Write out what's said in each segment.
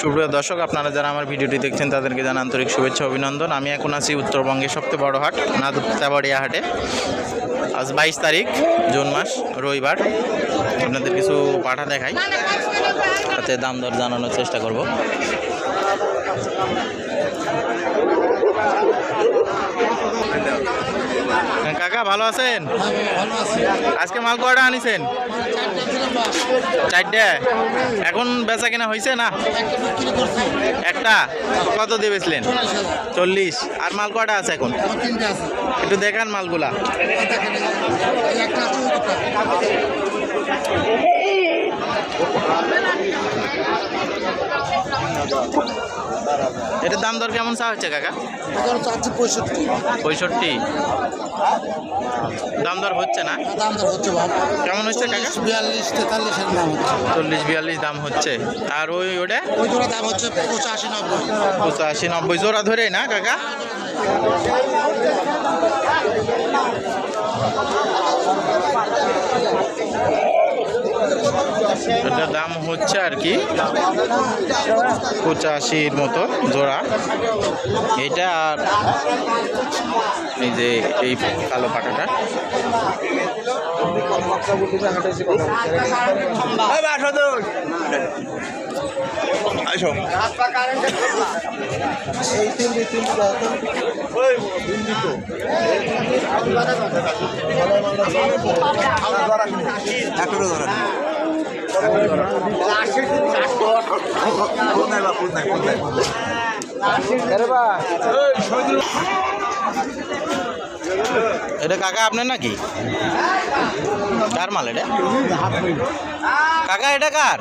সুপ্রিয় দর্শক, আপনারা যারা আমার ভিডিওটি দেখছেন, তাদেরকে জানা আন্তরিক শুভেচ্ছা, অভিনন্দন। আমি এখন আছি উত্তরবঙ্গের সবচেয়ে বড় হাট নাদুতাবাড়িয়া হাটে। আজ বাইশ তারিখ, জুন মাস, রবিবার। আপনাদের কিছু পাঠা দেখাই, তাতে দাম দর জানানোর চেষ্টা করব হ্যাঁ, কাকা ভালো আছেন? আজকে মাল কয়টা আনিছেন? চারটে। এখন বেচা কিনা হয়েছে না? একটা। কত দিয়ে বেচলেন? চল্লিশ। আর মাল কয়টা আছে এখন? একটু দেখান মালগুলা। এটার দাম দর কেমন চা হচ্ছে কাকা? চাচ্ছি পঁয়ষট্টি। পঁয়ষট্টি? দাম দর হচ্ছে না? দাম দর হচ্ছে কেমন হচ্ছে কাকা? চল্লিশ বিয়াল্লিশ তেতাল্লিশের দাম হচ্ছে। চল্লিশ বিয়াল্লিশ দাম হচ্ছে। আর ওই ওটা? ওই জোড়া দাম হচ্ছে পঁচাশি নব্বই। পঁচাশি নব্বই। জোড়া ধরেই না কাকা? এটার দাম হচ্ছে আর কি পঁচাশির মতো জোড়া। এটা আর এই যে এই কালো পাটাটা। আসো এটা কাকা আপনার নাকি? কার মাল এটা? কাকা এটা কার?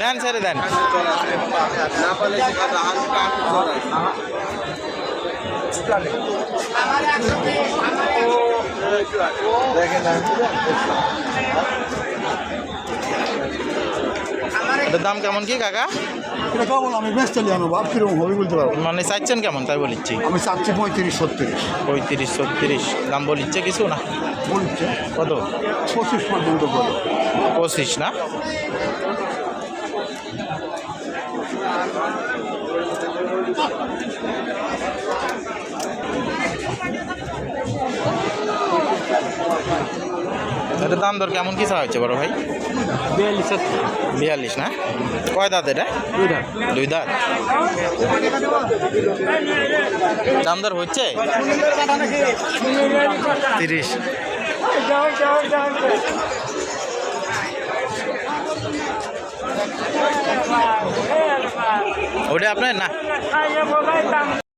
দেন ছেড়ে দেন। এটার দাম কেমন কি কাকা? আমি বেশ চলি আমি ভাব কীরকম হবে বলতে পারব মানে চাইছেন কেমন তাই বলিচ্ছি? আমি চাচ্ছি পঁয়ত্রিশ ছত্রিশ। পঁয়ত্রিশ ছত্রিশ। দাম বলিচ্ছে কিছু না? বলছে কত? পঁচিশ পর্যন্ত বলে। পঁচিশ না? এটার দাম দর কেমন কি চা হচ্ছে বড় ভাই? বিয়াল্লিশ না? কয় দাঁত এটা? দুই দাঁত। দাম দর হচ্ছে? তিরিশ। ওটা আপনার না?